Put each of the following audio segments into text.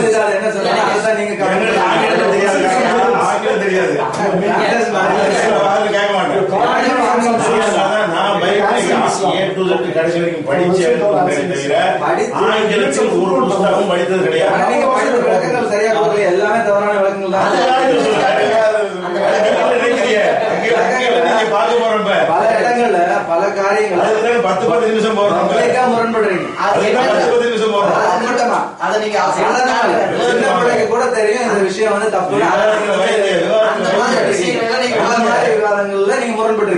என்ன சொன்னாங்க நீங்க தெரியாது. கேட்க மாட்டேன். கடைசி வரைக்கும் படிச்சு ஆங்கிலத்தில் ஒரு புஸ்தகம் படித்தது கிடையாது. சரியா எல்லாமே தவறான விளக்கங்கள் தான். பார்க்க போறப்ப பல இடங்கள்ல பல காரியங்கள் பத்து பத்து நிமிஷம் போறோம் முரண்படுறீங்க. பத்து பத்து நிமிஷம் போறோம் அதை நீங்க சின்ன பிள்ளைக்கு கூட தெரியும் இந்த விஷயம் வந்து தப்பு விவாதங்கள்ல நீங்க முரண்பட்டு.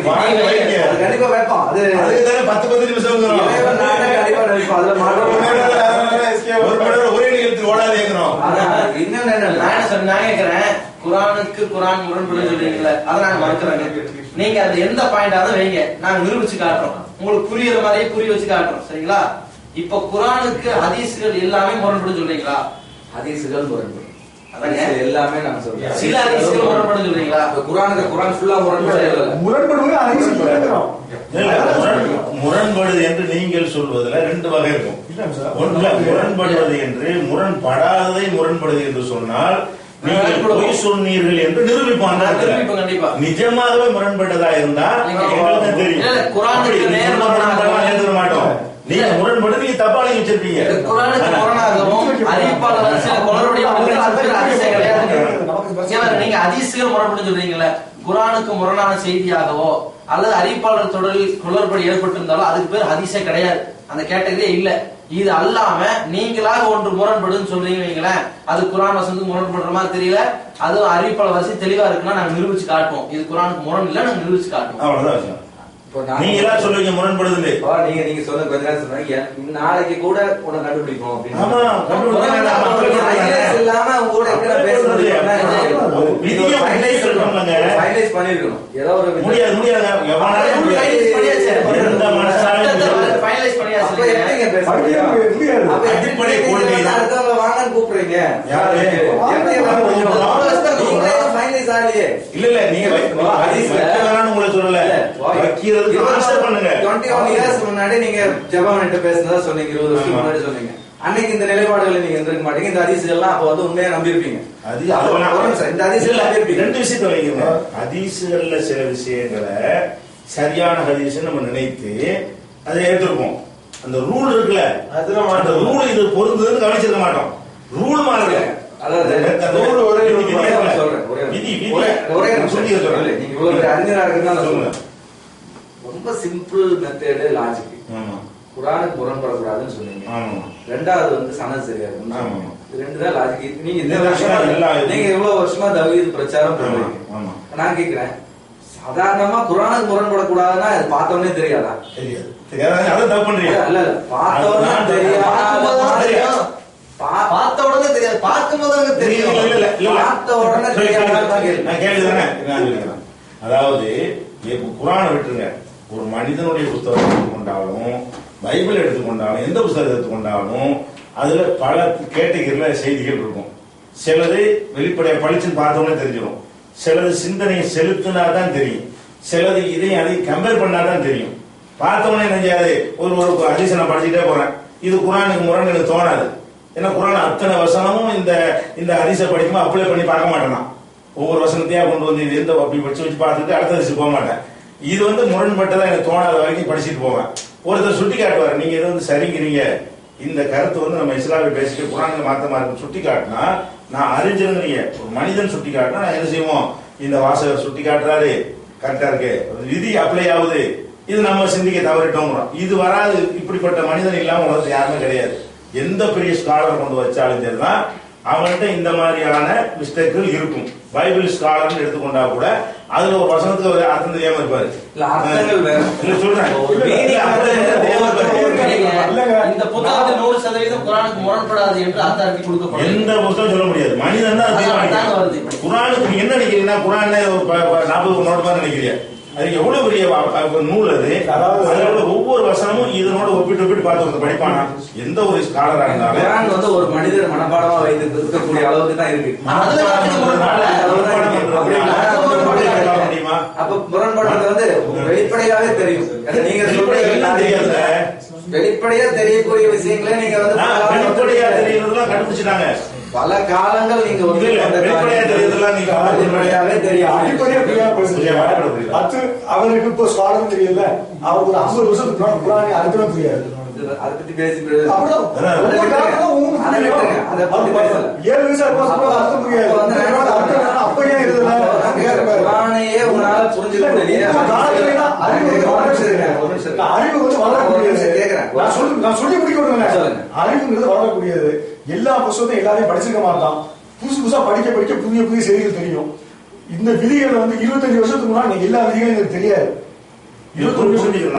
அது கண்டிப்பா வைப்போம். அது அதுக்கு தானே பத்து பத்து நிமிஷம் இறைவன் நானே கண்டிப்பா வைப்போம். அதுல மாற்றம் ஒரு மணி நேரம் ஒரே நிகழ்ச்சி ஓடாதேங்கிறோம் அதான். இன்னொன்னு நான் என்ன என்ன சொன்னேன்? நான் கேக்குறேன். குரானுக்கு குரான் முரண்படுன்னு சொல்றீங்களே அதை நாங்க மறுக்கிறோங்க நீங்க அது எந்த பாயிண்டாவது வைங்க. நாங்க நிரூபிச்சு காட்டுறோம். உங்களுக்கு புரியுற மாதிரியே புரிய வச்சு காட்டுறோம். சரிங்களா? இப்ப குரானுக்கு ஹதீஸ்கள் எல்லாமே முரண்படுன்னு சொல்றீங்களா? ஹதீசுகள் முரண்படும். எல்லாமே நான் சொல்றேன் சில ஹதீஸ்கள் சொல்றீங்களா? குரானுக்கு குரான் ஃபுல்லா முரண்படுவது முரண்படுது என்று நீங்கள் சொல்வதுல ரெண்டு வகை இருக்கும். ஒன்றுல முரண்படுவது என்று முரண்படாததை முரண்படுது என்று சொன்னால் நீங்கள் பொய் சொன்னீர்கள் என்று கண்டிப்பா. நிஜமாகவே முரண்பட்டதா இருந்தா எங்களுக்கு தெரியும் இல்ல, குரானுக்கு அப்படி நேர் நிஜமா முரண்படாம எழுத மாட்டோம் நீங்க முரண்படுது நீங்க தப்பா நீங்க வச்சிருப்பீங்க. நீங்க அதிசயம் முரண்பட்டு சொல்றீங்கல்ல. குரானுக்கு முரணான செய்தியாகவோ அல்லது அறிவிப்பாளர் தொடரில் குளறுபடி ஏற்பட்டிருந்தாலும் அதுக்கு பேர் அதிசயம் கிடையாது. அந்த கேட்டகரியே இல்ல. இது அல்லாம நீங்களாக ஒன்று முரண்படுன்னு சொல்றீங்க அது குரான் வசந்து முரண்படுற மாதிரி தெரியல. அதுவும் அறிவிப்பாளர் வசதி தெளிவா இருக்குன்னா நாங்க நிரூபிச்சு காட்டுவோம். இது குரானுக்கு முரண் இல்ல நாங்க நிரூபிச்சு காட்டுவோம். நீங்க எல்லாம் சொல்லுவீங்க முரண்படுது நீங்க நீங்க சொன்ன கொஞ்ச நேரம் சொன்னாங்க நாளைக்கு கூட இல்லாம அவங்க கூட. ஃபைனலைஸ் பண்ணிருக்கணும். ஏதோ ஒரு விதத்துல- முடியாது முடியாது. எவனாலும் முடியாது. Finalize பண்ணுங்க 21 years முன்னாடி நீங்க ஜெபவன்ட்ட பேசுனதா சொன்னீங்க இருபது வருஷம். முன்னாடி சொன்னீங்க. அன்னைக்கு இந்த நிலைப்பாடுகளை நீங்க இருந்திருக்க மாட்டீங்க. இந்த அதிசயெல்லாம் அப்ப வந்து உண்மையா நம்பியிருப்பீங்க. இந்த அதிசயம் ரெண்டு விஷயத்தை வைங்க ஹதீசுகள்ல சில விஷயங்களை சரியான ஹதீஸ் நம்ம நினைத்து அதை ஏற்றிருப்போம் அந்த ரூல் இருக்குல்ல அதுல அந்த ரூல் இது பொருந்ததுன்னு கவனிச்சிருக்க மாட்டோம். ரூல் மாதிரி அதாவது ஒரே விதி, ஒரே சொல்றேன். நீங்க இவ்வளவு அறிஞரா இருக்குன்னு நான் சொல்றேன். ரொம்ப சிம்பிள் மெத்தேடு லாஜிக் குரானுக்கு முரண்படக்கூடாதுன்னு சொன்னீங்க. ரெண்டாவது வந்து சனத் சரியா. இது ரெண்டு தான் லாஜிக் நீங்க இந்த வருஷமா நீங்க இவ்வளவு வருஷமா தவீது பிரச்சாரம் ஆமா நான் கேக்குறேன். சாதாரணமா குரானுக்கு முரண்படக்கூடாதுன்னா அது பார்த்தவொடனே தெரியாதா? தெரியாது. தெரியாது. தெரியாத. பார்த்த உடனே தெரியாது. பார்க்கும் போது தெரியும். பார்த்த உடனே சொல்லிக்கிறேன். அதாவது குரானை விட்டுருங்க. ஒரு மனிதனுடைய புத்தகம் எடுத்துக்கொண்டாலும் பைபிள் எடுத்துக்கொண்டாலும் எந்த புத்தகத்தை எடுத்துக்கொண்டாலும் அதுல பல கேட்டகரியில செய்திகள் இருக்கும். சிலது வெளிப்படைய பளிச்சுன்னு பார்த்தோன்னே தெரிஞ்சிடும் சிலது சிந்தனையை செலுத்தினாதான் தெரியும். சிலது இதையும் அதையும் கம்பேர் பண்ணாதான் தெரியும். பார்த்தவொடனே என்ன செய்யாது? ஒரு ஒரு ஹதீஸை நான் படிச்சுட்டே போறேன். இது குரானுக்கு முரண் எனக்கு தோணாது. ஏன்னா குரான் அத்தனை வசனமும் இந்த இந்த ஹதீஸை படிக்கும்போது அப்ளை பண்ணி பார்க்க மாட்டேனா ஒவ்வொரு வசனத்தையா கொண்டு வந்து இது எந்த அப்படி படிச்சு வச்சு பார்த்துட்டு அடுத்த ஹதீஸ் போக மாட்டேன். இது வந்து முரண்பட்டதா எனக்கு தோணாத வரைக்கும் படிச்சுட்டு போவேன். ஒருத்தர் சுட்டி காட்டுவார் நீங்க இது வந்து சரிங்கிறீங்க. இந்த கருத்து வந்து நம்ம இஸ்லாமிய பேசிட்டு குரானுக்கு மாத்தமா இருக்கும் சுட்டி காட்டினா நான் அறிஞருங்கிறீங்க ஒரு மனிதன் சுட்டி காட்டினா நான் என்ன செய்வோம்? இந்த வாசகர் சுட்டி காட்டுறாரு கரெக்டா இருக்கு. விதி அப்ளை ஆகுது. இது நம்ம சிந்திக்க தவறிட்டோம் இது வராது. இப்படிப்பட்ட மனிதன் இல்லாம உலகத்துல யாருமே கிடையாது. எந்த பெரிய ஸ்காலர் கொண்டு வச்சாலும் சரிதான். அவன்கிட்ட இந்த மாதிரியான மிஸ்டேக்குகள் இருக்கும். பைபிள் ஸ்காலர்னு எடுத்துக்கொண்டா கூட அதுல ஒரு வசனத்துக்கு ஒரு அர்த்தம் தெரியாம இருப்பாரு. இல்ல, அர்த்தங்கள் வேற. இல்ல சொல்றேன். இந்த புத்தகத்தில் நூறு சதவீதம் குரானுக்கு முரண்படாது என்று அத்தாரிட்டி கொடுக்கப்படும். எந்த புத்தகம் சொல்ல முடியாது. மனிதன் தான் குரானுக்கு என்ன நினைக்கிறீங்கன்னா குரான்ல ஒரு நாற்பது மாதிரி நினைக்கிறீங்க அது எவ்வளவு பெரிய நூல் அது? அதாவது- அதோட ஒவ்வொரு வசனமும் இதனோட ஒப்பிட்டு ஒப்பிட்டு பார்த்து ஒருத்தர் படிப்பானா? எந்த ஒரு ஸ்காலரா இருந்தாலும். வந்து ஒரு மனிதர் மனப்பாடமா வைத்து இருக்கக்கூடிய அளவுக்கு தான் இருக்கு. முரண்பாடு. முரண்பாடு அப்ப முரண்படுறது வந்து வெளிப்படையாவே தெரியும். நீங்க எல்லாம் தெரியாதுல்ல. வெளிப்படையா தெரியக்கூடிய விஷயங்களே நீங்க வந்து வெளிப்படையா தெரியறதெல்லாம் கண்டுபிடிச்சிட்டாங்க. பல காலங்கள் நீங்க ஒத்துக்கொண்ட வெளிப்படையா தெரியறதெல்லாம் நீங்க வெளிப்படையாவே தெரியும் அடிப்படையா புரியுதா? பத்து அவருக்கு இப்போ சுவாடம் தெரியல. அவருக்கு ஒரு ஐம்பது வருஷத்துக்கு முன்னாடி குரானி அர்த்தமே புரியாது அதை பத்தி பேசி அதை. அதை. ஏழு வயசா அர்த்தம் புரியாது. அப்ப வந்து இந்த காலத்துல அர்த்தம் என்னன்னா, அப்ப ஏன் இதுல குரானையே உங்களால புரிஞ்சுக்க எல்லாம் அறிவு நான் சொல்லி நான் சொல்லி முடிக்க விடுங்க. அறிவுங்கிறது வளரக்கூடியது. எல்லா புத்தகத்தையும் எல்லாரையும் படிச்சிருக்க மாட்டான் புதுசு புதுசா படிக்க படிக்க புதிய புதிய செய்திகள் தெரியும். இந்த விதிகள் வந்து இருபத்தஞ்சு வருஷத்துக்கு முன்னாடி எல்லா விதிகளும் எனக்கு தெரியாது. இருபத்தொன்னு